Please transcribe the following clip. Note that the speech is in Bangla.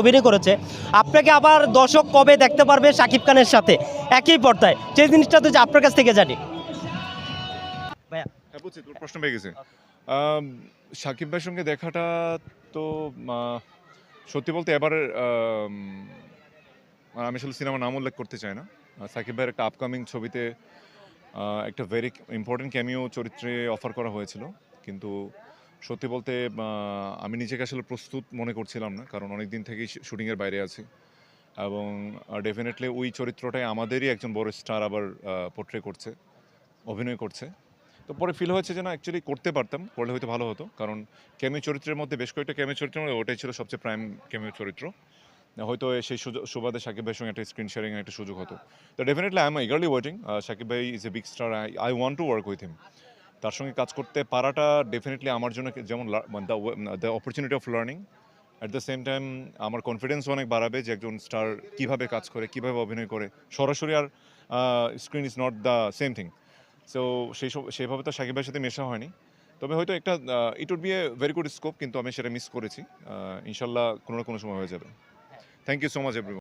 অভিনয় করেছে। আপনাকে আবার দর্শক কবে দেখতে পারবে শাকিব খানের সাথে? একই পর্দায়। সেই জিনিসটা তো আপনার কাছ থেকে জানি। হ্যাঁ প্রশ্ন গেছে। সাকিব ভাইয়ের সঙ্গে দেখাটা তো সত্যি বলতে এবার, আমি আসলে সিনেমার নাম উল্লেখ করতে চাই না। সাকিব ভাইয়ের একটা আপকামিং ছবিতে একটা ভেরি ইম্পর্টেন্ট ক্যামিও চরিত্রে অফার করা হয়েছিল। কিন্তু সত্যি বলতে আমি নিজেকে আসলে প্রস্তুত মনে করছিলাম না, কারণ অনেক দিন থেকেই শুটিংয়ের বাইরে আছি। এবং ডেফিনেটলি ওই চরিত্রটাই আমাদেরই একজন বড় স্টার আবার পোট্রে করছে, অভিনয় করছে। তো পরে ফিল হয়েছে যে না অ্যাকচুয়ালি করতে পারতাম, করলে হয়তো ভালো হতো, কারণ ক্যামিও চরিত্রের মধ্যে বেশ কয়েকটা ক্যামিও চরিত্রের মধ্যে ওটাই ছিল সবচেয়ে প্রাইম ক্যামিও চরিত্র। হয়তো সেই সুযোগ- সুবাদে সাকিব ভাইয়ের সঙ্গে একটা স্ক্রিন শেয়ারিং একটা সুযোগ হতো। তো definitely I am eagerly waiting Shakib ভাই is a big star I I want to work with him তার সঙ্গে কাজ করতে পারাটা ডেফিনেটলি আমার জন্য যেমন the opportunity of learning at the same time আমার কনফিডেন্স অনেক বাড়াবে যে একজন স্টার কীভাবে কাজ করে, কীভাবে অভিনয় করে। সরাসরি আর screen is not the same thing so সেই সব সেভাবে তো সাকিব ভাইয়ের সাথে মেশা হয়নি। তবে হয়তো একটা it would be a very good scope কিন্তু আমি সেটা মিস করেছি। ইনশাল্লাহ কোনো না কোনো সময় হয়ে যাবে। Thank you so much every